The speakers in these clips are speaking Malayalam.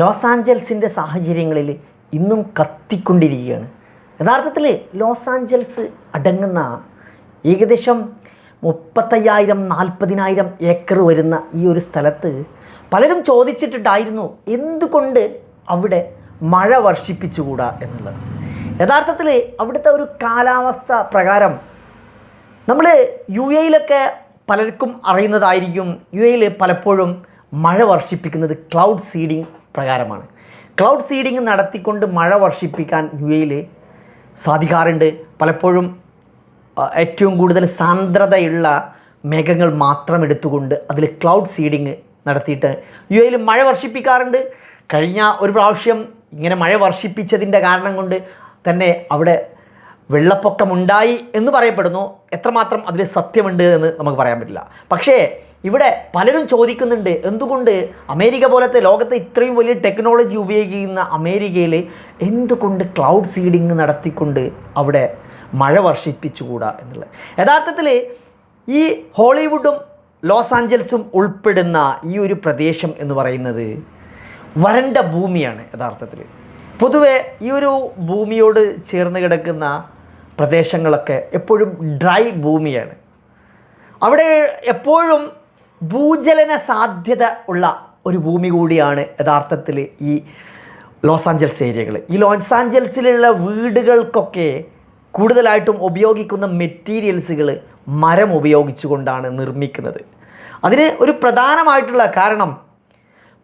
ലോസ് ആഞ്ചൽസിന്റെ സാഹചര്യങ്ങളിൽ ഇന്നും കത്തിക്കൊണ്ടിരിക്കുകയാണ്. യഥാർത്ഥത്തിൽ ലോസ് ആഞ്ചൽസ് അടങ്ങുന്ന ഏകദേശം മുപ്പത്തയ്യായിരം നാൽപ്പതിനായിരം ഏക്കർ വരുന്ന ഈ ഒരു സ്ഥലത്ത് പലരും ചോദിച്ചിട്ടുണ്ടായിരുന്നു എന്തുകൊണ്ട് അവിടെ മഴ വർഷിപ്പിച്ചുകൂടാ എന്നുള്ളത്. യഥാർത്ഥത്തിൽ അവിടുത്തെ ഒരു കാലാവസ്ഥ പ്രകാരം നമ്മൾ യു എയിലൊക്കെ പലർക്കും അറിയുന്നതായിരിക്കും യു എയിൽ പലപ്പോഴും മഴ വർഷിപ്പിക്കുന്നത് ക്ലൗഡ് സീഡിങ് പ്രകാരമാണ്. ക്ലൗഡ് സീഡിങ് നടത്തിക്കൊണ്ട് മഴ വർഷിപ്പിക്കാൻ യു എയിൽ സാധിക്കാറുണ്ട്. പലപ്പോഴും ഏറ്റവും കൂടുതൽ സാന്ദ്രതയുള്ള മേഘങ്ങൾ മാത്രം എടുത്തുകൊണ്ട് അതിൽ ക്ലൗഡ് സീഡിങ് നടത്തിയിട്ട് യു എയിൽ മഴ വർഷിപ്പിക്കാറുണ്ട്. കഴിഞ്ഞ ഒരു പ്രാവശ്യം ഇങ്ങനെ മഴ വർഷിപ്പിച്ചതിന്റെ കാരണം കൊണ്ട് തന്നെ അവിടെ വെള്ളപ്പൊക്കമുണ്ടായി എന്ന് പറയപ്പെടുന്നു. എത്രമാത്രം അതിൽ സത്യമുണ്ട് എന്ന് നമുക്ക് പറയാൻ പറ്റില്ല. പക്ഷേ ഇവിടെ പലരും ചോദിക്കുന്നുണ്ട് എന്തുകൊണ്ട് അമേരിക്ക പോലത്തെ ലോകത്തെ ഇത്രയും വലിയ ടെക്നോളജി ഉപയോഗിക്കുന്ന അമേരിക്കയിൽ എന്തുകൊണ്ട് ക്ലൗഡ് സീഡിങ് നടത്തിക്കൊണ്ട് അവിടെ മഴ വർഷിപ്പിച്ചുകൂടാ എന്നുള്ളത്? യഥാർത്ഥത്തിൽ ഈ ഹോളിവുഡും ലോസ് ആഞ്ചൽസും ഉൾപ്പെടുന്ന ഈ ഒരു പ്രദേശം എന്ന് പറയുന്നത് വരണ്ട ഭൂമിയാണ് യഥാർത്ഥത്തിൽ പൊതുവെ ഈ ഒരു ഭൂമിയോട് ചേർന്ന് കിടക്കുന്ന പ്രദേശങ്ങളൊക്കെ എപ്പോഴും ഡ്രൈ ഭൂമിയാണ്. അവിടെ എപ്പോഴും ഭൂചലന സാധ്യത ഉള്ള ഒരു ഭൂമി കൂടിയാണ് യഥാർത്ഥത്തിൽ ഈ ലോസ് ആഞ്ചൽസ് ഏരിയകൾ ഈ ലോസ് ആഞ്ചൽസിലുള്ള വീടുകൾക്കൊക്കെ കൂടുതലായിട്ടും ഉപയോഗിക്കുന്ന മെറ്റീരിയൽസുകൾ മരം ഉപയോഗിച്ചുകൊണ്ടാണ് നിർമ്മിക്കുന്നത്. അതിന് ഒരു പ്രധാനമായിട്ടുള്ള കാരണം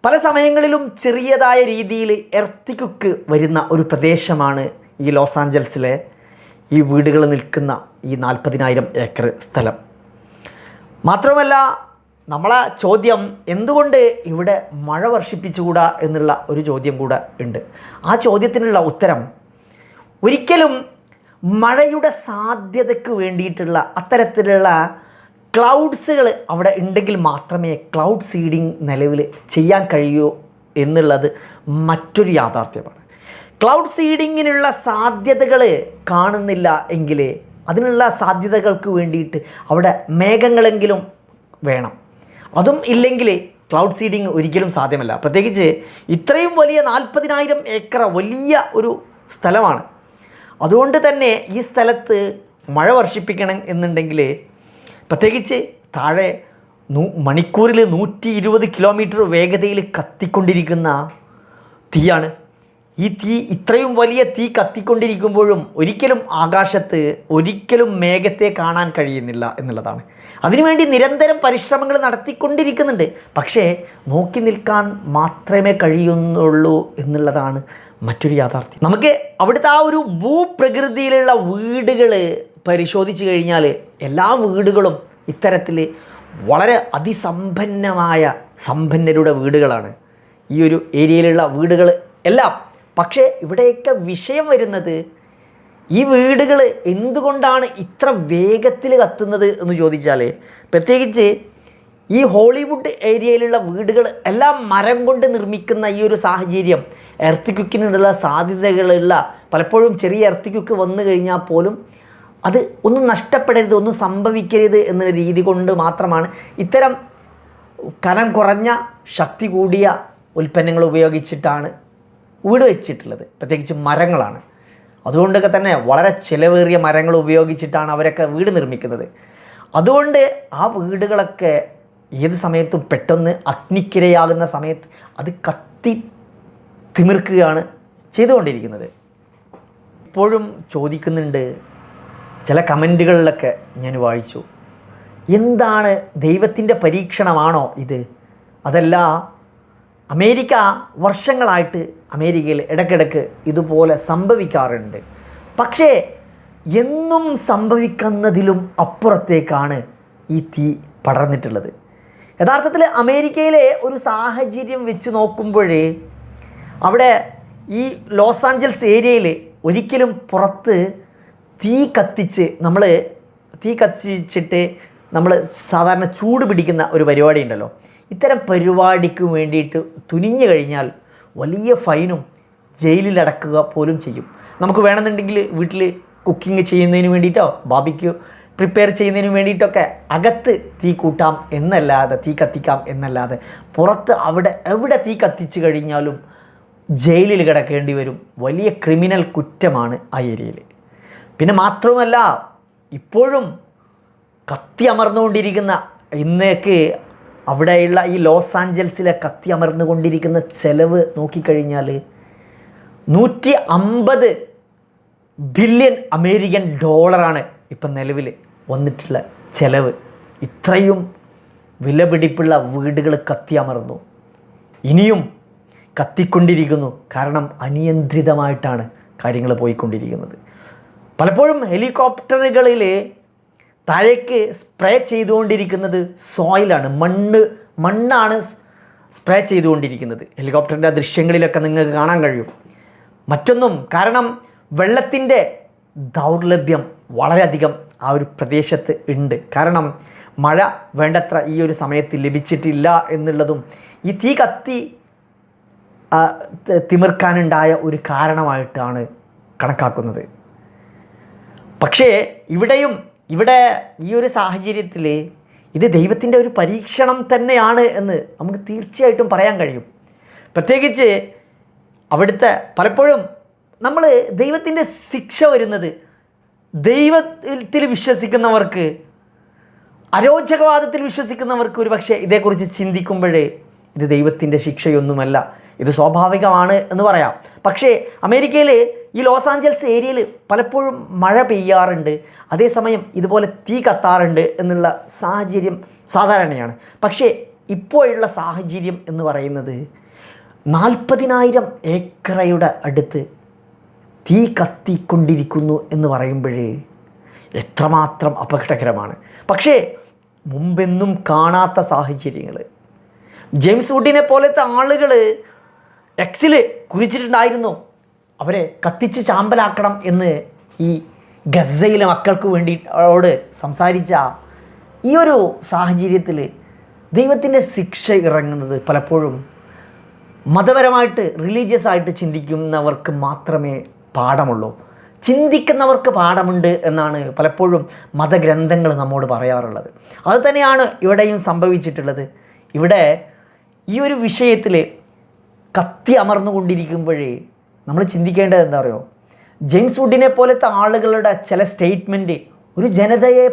പല സമയങ്ങളിലും ചെറിയതായ രീതിയിൽ എർത്തിക്കുക്ക് വരുന്ന ഒരു പ്രദേശമാണ് ഈ ലോസ് ആഞ്ചൽസിലെ ഈ വീടുകൾ നിൽക്കുന്ന ഈ നാൽപ്പതിനായിരം ഏക്കർ സ്ഥലം. മാത്രമല്ല നമ്മളെ ചോദ്യം എന്തുകൊണ്ട് ഇവിടെ മഴ വർഷിപ്പിച്ചുകൂടാ എന്നുള്ള ഒരു ചോദ്യം കൂടെ ഉണ്ട്. ആ ചോദ്യത്തിനുള്ള ഉത്തരം ഒരിക്കലും മഴയുടെ സാധ്യതയ്ക്ക് വേണ്ടിയിട്ടുള്ള അത്തരത്തിലുള്ള ക്ലൗഡ്സുകൾ അവിടെ ഉണ്ടെങ്കിൽ മാത്രമേ ക്ലൗഡ് സീഡിങ് നിലവിൽ ചെയ്യാൻ കഴിയൂ എന്നുള്ളത് മറ്റൊരു യാഥാർത്ഥ്യമാണ്. ക്ലൗഡ് സീഡിങ്ങിനുള്ള സാധ്യതകൾ കാണുന്നില്ല എങ്കിൽ അതിനുള്ള സാധ്യതകൾക്ക് വേണ്ടിയിട്ട് അവിടെ മേഘങ്ങളെങ്കിലും വേണം. അതും ഇല്ലെങ്കിൽ ക്ലൗഡ് സീഡിങ് ഒരിക്കലും സാധ്യമല്ല. പ്രത്യേകിച്ച് ഇത്രയും വലിയ നാൽപ്പതിനായിരം ഏക്കർ വലിയ ഒരു സ്ഥലമാണ്. അതുകൊണ്ട് തന്നെ ഈ സ്ഥലത്ത് മഴ വർഷിപ്പിക്കണം എന്നുണ്ടെങ്കിൽ പ്രത്യേകിച്ച് താഴെ നൂ മണിക്കൂറിൽ നൂറ്റി ഇരുപത് കിലോമീറ്റർ വേഗതയിൽ കത്തിക്കൊണ്ടിരിക്കുന്ന തീയാണ്. ഈ തീ ഇത്രയും വലിയ തീ കത്തിക്കൊണ്ടിരിക്കുമ്പോഴും ഒരിക്കലും ആകാശത്ത് ഒരിക്കലും മേഘത്തെ കാണാൻ കഴിയുന്നില്ല എന്നുള്ളതാണ്. അതിനുവേണ്ടി നിരന്തരം പരിശ്രമങ്ങൾ നടത്തിക്കൊണ്ടിരിക്കുന്നുണ്ട്. പക്ഷേ നോക്കി നിൽക്കാൻ മാത്രമേ കഴിയുന്നുള്ളൂ എന്നുള്ളതാണ് മറ്റൊരു യാഥാർത്ഥ്യം. നമുക്ക് അവിടുത്തെ ആ ഒരു ഭൂപ്രകൃതിയിലുള്ള വീടുകൾ പരിശോധിച്ച് കഴിഞ്ഞാൽ എല്ലാ വീടുകളും ഇത്തരത്തിൽ വളരെ അതിസമ്പന്നമായ സമ്പന്നരുടെ വീടുകളാണ്. ഈ ഒരു ഏരിയയിലുള്ള വീടുകൾ എല്ലാം പക്ഷേ ഇവിടെയൊക്കെ വിഷയം വരുന്നത് ഈ വീടുകൾ എന്തുകൊണ്ടാണ് ഇത്ര വേഗത്തിൽ കത്തുന്നത് എന്ന് ചോദിച്ചാൽ പ്രത്യേകിച്ച് ഈ ഹോളിവുഡ് ഏരിയയിലുള്ള വീടുകൾ എല്ലാം മരം കൊണ്ട് നിർമ്മിക്കുന്ന ഈ ഒരു സാഹചര്യം എർത്തിക്കുക്കിനുള്ള സാധ്യതകളുള്ള പലപ്പോഴും ചെറിയ എർത്തിക്കുക്ക് വന്നു കഴിഞ്ഞാൽ പോലും അത് ഒന്നും നഷ്ടപ്പെടരുത് ഒന്നും സംഭവിക്കരുത് എന്ന രീതി കൊണ്ട് മാത്രമാണ് ഇത്തരം കനം കുറഞ്ഞ ശക്തി കൂടിയ ഉൽപ്പന്നങ്ങൾ ഉപയോഗിച്ചിട്ടാണ് വീട് വെച്ചിട്ടുള്ളത് പ്രത്യേകിച്ച് മരങ്ങളാണ്. അതുകൊണ്ടൊക്കെ തന്നെ വളരെ ചിലവേറിയ മരങ്ങൾ ഉപയോഗിച്ചിട്ടാണ് അവരൊക്കെ വീട് നിർമ്മിക്കുന്നത്. അതുകൊണ്ട് ആ വീടുകളൊക്കെ ഏത് സമയത്തും പെട്ടെന്ന് അഗ്നിക്കിരയാകുന്ന സമയത്ത് അത് കത്തി തിമിർക്കുകയാണ് ചെയ്തുകൊണ്ടിരിക്കുന്നത്. ഇപ്പോഴും ചോദിക്കുന്നുണ്ട് ചില കമന്റുകളിലൊക്കെ ഞാൻ വായിച്ചു. എന്താണ് ദൈവത്തിന്റെ പരീക്ഷണമാണോ ഇത്? അതല്ല അമേരിക്ക വർഷങ്ങളായിട്ട് അമേരിക്കയിൽ ഇടയ്ക്കിടയ്ക്ക് ഇതുപോലെ സംഭവിക്കാറുണ്ട്. പക്ഷേ എന്നും സംഭവിക്കുന്നതിലും അപ്പുറത്തേക്കാണ് ഈ തീ പടർന്നിട്ടുള്ളത്. യഥാർത്ഥത്തിൽ അമേരിക്കയിലെ ഒരു സാഹചര്യം വെച്ച് നോക്കുമ്പോഴേ അവിടെ ഈ ലോസ് ആഞ്ചൽസ് ഏരിയയിൽ ഒരിക്കലും പുറത്ത് തീ കത്തിച്ച് നമ്മൾ തീ കത്തിച്ചിട്ട് നമ്മൾ സാധാരണ ചൂട് പിടിക്കുന്ന ഒരു പരിപാടി ഉണ്ടല്ലോ. ഇത്തരം പരിപാടിക്ക് വേണ്ടിയിട്ട് തുനിഞ്ഞു കഴിഞ്ഞാൽ വലിയ ഫൈനും ജയിലിലടക്കുക പോലും ചെയ്യും. നമുക്ക് വേണമെന്നുണ്ടെങ്കിൽ വീട്ടിൽ കുക്കിംഗ് ചെയ്യുന്നതിന് വേണ്ടിയിട്ടോ ബാബിക്ക് പ്രിപ്പയർ ചെയ്യുന്നതിന് വേണ്ടിയിട്ടൊക്കെ അകത്ത് തീ കൂട്ടാം എന്നല്ലാതെ തീ കത്തിക്കാം എന്നല്ലാതെ പുറത്ത് അവിടെ എവിടെ തീ കത്തിച്ചു കഴിഞ്ഞാലും ജയിലിൽ കിടക്കേണ്ടി വരും. വലിയ ക്രിമിനൽ കുറ്റമാണ് ആ ഏരിയയിൽ പിന്നെ മാത്രമല്ല ഇപ്പോഴും കത്തി അമർന്നുകൊണ്ടിരിക്കുന്ന ഇന്നേക്ക് അവിടെയുള്ള ഈ ലോസ് ആഞ്ചൽസിലെ കത്തി അമർന്നുകൊണ്ടിരിക്കുന്ന ചെലവ് നോക്കിക്കഴിഞ്ഞാൽ നൂറ്റി അമ്പത് ബില്യൺ അമേരിക്കൻ ഡോളറാണ് ഇപ്പം നിലവിൽ വന്നിട്ടുള്ള ചെലവ്. ഇത്രയും വിലപിടിപ്പുള്ള വീടുകൾ കത്തിയമർന്നു ഇനിയും കത്തിക്കൊണ്ടിരിക്കുന്നു. കാരണം അനിയന്ത്രിതമായിട്ടാണ് കാര്യങ്ങൾ പോയിക്കൊണ്ടിരിക്കുന്നത്. പലപ്പോഴും ഹെലികോപ്റ്ററുകളിൽ താഴേക്ക് സ്പ്രേ ചെയ്തുകൊണ്ടിരിക്കുന്നത് സോയിലാണ്. മണ്ണ് മണ്ണാണ് സ്പ്രേ ചെയ്തുകൊണ്ടിരിക്കുന്നത്. ഹെലികോപ്റ്ററിന്റെ ദൃശ്യങ്ങളിലൊക്കെ നിങ്ങൾക്ക് കാണാൻ കഴിയും. മറ്റൊന്നും കാരണം വെള്ളത്തിന്റെ ദൗർലഭ്യം വളരെയധികം ആ ഒരു പ്രദേശത്ത് ഉണ്ട്. കാരണം മഴ വേണ്ടത്ര ഈ ഒരു സമയത്ത് ലഭിച്ചിട്ടില്ല എന്നുള്ളതും ഈ തീ കത്തി തിമിർക്കാനുണ്ടായ ഒരു കാരണമായിട്ടാണ് കണക്കാക്കുന്നത്. പക്ഷേ ഇവിടെയും ഇവിടെ ഈ ഒരു സാഹചര്യത്തിൽ ഇത് ദൈവത്തിന്റെ ഒരു പരീക്ഷണം തന്നെയാണ് എന്ന് നമുക്ക് തീർച്ചയായിട്ടും പറയാൻ കഴിയും. പ്രത്യേകിച്ച് അവിടുത്തെ പലപ്പോഴും നമ്മൾ ദൈവത്തിന്റെ ശിക്ഷ വരുന്നത് ദൈവത്തിൽ വിശ്വസിക്കുന്നവർക്ക് അരോചകവാദത്തിൽ വിശ്വസിക്കുന്നവർക്ക് ഒരു പക്ഷേ ഇതേക്കുറിച്ച് ചിന്തിക്കുമ്പോഴേ ഇത് ദൈവത്തിന്റെ ശിക്ഷയൊന്നുമല്ല. ഇത് സ്വാഭാവികമാണ് എന്ന് പറയാം. പക്ഷേ അമേരിക്കയിൽ ഈ ലോസ് ആഞ്ചൽസ് ഏരിയയിൽ പലപ്പോഴും മഴ പെയ്യാറുണ്ട്. അതേസമയം ഇതുപോലെ തീ കത്താറുണ്ട് എന്നുള്ള സാഹചര്യം സാധാരണയാണ്. പക്ഷേ ഇപ്പോഴുള്ള സാഹചര്യം എന്ന് പറയുന്നത് നാൽപ്പതിനായിരം ഏക്കറയുടെ അടുത്ത് തീ കത്തിക്കൊണ്ടിരിക്കുന്നു എന്ന് പറയുമ്പോഴേ എത്രമാത്രം അപകടകരമാണ്. പക്ഷേ മുമ്പെന്നും കാണാത്ത സാഹചര്യങ്ങൾ ജെയിംസ് വുഡിനെ പോലത്തെ ആളുകൾ എക്സിൽ കുറിച്ചിട്ടുണ്ടായിരുന്നു അവരെ കത്തിച്ച് ചാമ്പലാക്കണം എന്ന് ഈ ഗസയിലെ മക്കൾക്ക് വേണ്ടി അവരോട് സംസാരിച്ച ഈ ഒരു സാഹചര്യത്തിൽ ദൈവത്തിന്റെ ശിക്ഷ ഇറങ്ങുന്നത് പലപ്പോഴും മതപരമായിട്ട് റിലീജിയസ് ആയിട്ട് ചിന്തിക്കുന്നവർക്ക് മാത്രമേ പാഠമുള്ളൂ. ചിന്തിക്കുന്നവർക്ക് പാഠമുണ്ട് എന്നാണ് പലപ്പോഴും മതഗ്രന്ഥങ്ങൾ നമ്മോട് പറയാറുള്ളത്. അത് തന്നെയാണ് ഇവിടെയും സംഭവിച്ചിട്ടുള്ളത്. ഇവിടെ ഈ ഒരു വിഷയത്തിൽ കത്തി അമർന്നുകൊണ്ടിരിക്കുമ്പോഴേ നമ്മൾ ചിന്തിക്കേണ്ടത് എന്താ പറയുക ജെയിംസ് വുഡിനെ പോലത്തെ ആളുകളുടെ ചില സ്റ്റേറ്റ്മെന്റ് ഒരു ജനതയെ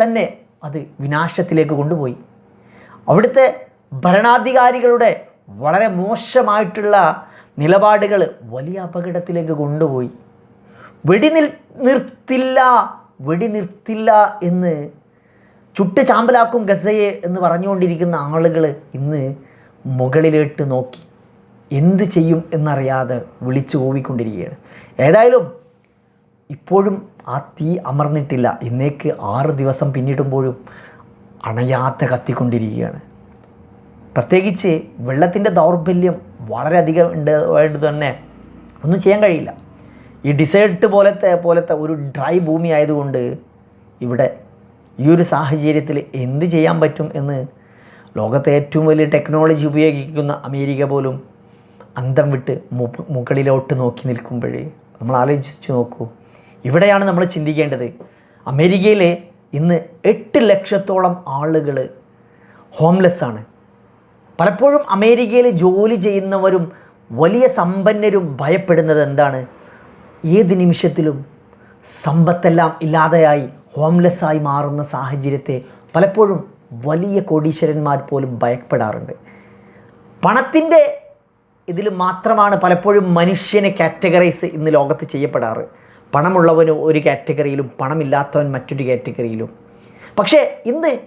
തന്നെ അത് വിനാശത്തിലേക്ക് കൊണ്ടുപോയി. അവിടുത്തെ ഭരണാധികാരികളുടെ വളരെ മോശമായിട്ടുള്ള നിലപാടുകൾ വലിയ അപകടത്തിലേക്ക് കൊണ്ടുപോയി. വെടി നിൽ നിർത്തില്ല വെടി നിർത്തില്ല എന്ന് ചുട്ട് ചാമ്പലാക്കും ഗസയെ എന്ന് പറഞ്ഞുകൊണ്ടിരിക്കുന്ന ആളുകൾ ഇന്ന് മുകളിലേട്ട് നോക്കി. എന്ത് ചെയ്യും എന്നറിയാതെ വിളിച്ചു കൂവിക്കൊണ്ടിരിക്കുകയാണ്. ഏതായാലും ഇപ്പോഴും ആ തീ അമർന്നിട്ടില്ല. ഇന്നേക്ക് ആറ് ദിവസം പിന്നിടുമ്പോഴും അണയാത്ത കത്തിക്കൊണ്ടിരിക്കുകയാണ്. പ്രത്യേകിച്ച് വെള്ളത്തിന്റെ ദൗർബല്യം വളരെയധികം ഉണ്ട് ആയിട്ട് തന്നെ ഒന്നും ചെയ്യാൻ കഴിയില്ല. ഈ ഡിസേർട്ട് പോലത്തെ പോലത്തെ ഒരു ഡ്രൈ ഭൂമി ആയതുകൊണ്ട് ഇവിടെ ഈ ഒരു സാഹചര്യത്തിൽ എന്ത് ചെയ്യാൻ പറ്റും എന്ന് ലോകത്തെ ഏറ്റവും വലിയ ടെക്നോളജി ഉപയോഗിക്കുന്ന അമേരിക്ക പോലും അന്തം വിട്ട് മുകളിലോട്ട് നോക്കി നിൽക്കുമ്പോഴേ നമ്മൾ ആലോചിച്ച് നോക്കൂ. ഇവിടെയാണ് നമ്മൾ ചിന്തിക്കേണ്ടത്. അമേരിക്കയിലെ ഇന്ന് എട്ട് ലക്ഷത്തോളം ആളുകൾ ഹോംലെസ് ആണ്. പലപ്പോഴും അമേരിക്കയിൽ ജോലി ചെയ്യുന്നവരും വലിയ സമ്പന്നരും ഭയപ്പെടുന്നത് എന്താണ്? ഏത് നിമിഷത്തിലും സമ്പത്തെല്ലാം ഇല്ലാതെയായി ഹോംലെസ്സായി മാറുന്ന സാഹചര്യത്തെ പലപ്പോഴും വലിയ കോടീശ്വരന്മാർ പോലും ഭയപ്പെടാറുണ്ട്. പണത്തിന്റെ ഇതിൽ മാത്രമാണ് പലപ്പോഴും മനുഷ്യനെ കാറ്റഗറൈസ് ഇന്ന് ലോകത്ത് ചെയ്യപ്പെടാറ്. പണമുള്ളവന് ഒരു കാറ്റഗറിയിലും പണമില്ലാത്തവൻ മറ്റൊരു കാറ്റഗറിയിലും. പക്ഷേ ഇന്ന്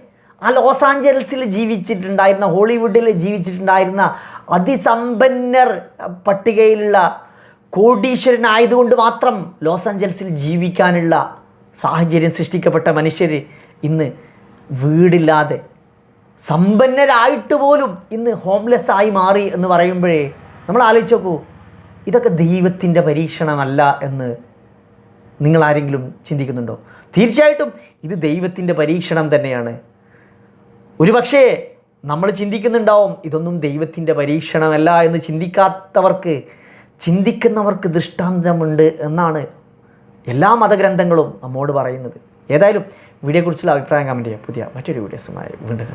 ആ ലോസ് ആഞ്ചലസിൽ ജീവിച്ചിട്ടുണ്ടായിരുന്ന ഹോളിവുഡിൽ ജീവിച്ചിട്ടുണ്ടായിരുന്ന അതിസമ്പന്നർ പട്ടികയിലുള്ള കോടീശ്വരനായതുകൊണ്ട് മാത്രം ലോസ് ആഞ്ചലസിൽ ജീവിക്കാനുള്ള സാഹചര്യം സൃഷ്ടിക്കപ്പെട്ട മനുഷ്യർ ഇന്ന് വീടില്ലാതെ സമ്പന്നരായിട്ട് പോലും ഇന്ന് ഹോംലെസ് ആയി മാറി എന്ന് പറയുമ്പോഴേ നമ്മൾ ആലോചിച്ച് നോക്കൂ ഇതൊക്കെ ദൈവത്തിന്റെ പരീക്ഷണമല്ല എന്ന് നിങ്ങൾ ആരെങ്കിലും ചിന്തിക്കുന്നുണ്ടോ? തീർച്ചയായിട്ടും ഇത് ദൈവത്തിന്റെ പരീക്ഷണം തന്നെയാണ്. ഒരുപക്ഷേ നമ്മൾ ചിന്തിക്കുന്നുണ്ടാവും ഇതൊന്നും ദൈവത്തിന്റെ പരീക്ഷണമല്ല എന്ന് ചിന്തിക്കാത്തവർക്ക് ചിന്തിക്കുന്നവർക്ക് ദൃഷ്ടാന്തമുണ്ട് എന്നാണ് എല്ലാ മതഗ്രന്ഥങ്ങളും നമ്മോട് പറയുന്നത്. ഏതായാലും വീഡിയോയെക്കുറിച്ചുള്ള അഭിപ്രായം കമന്റ് ചെയ്യാം. പുതിയ മറ്റൊരു വീഡിയോസുമായി വീണ്ടും.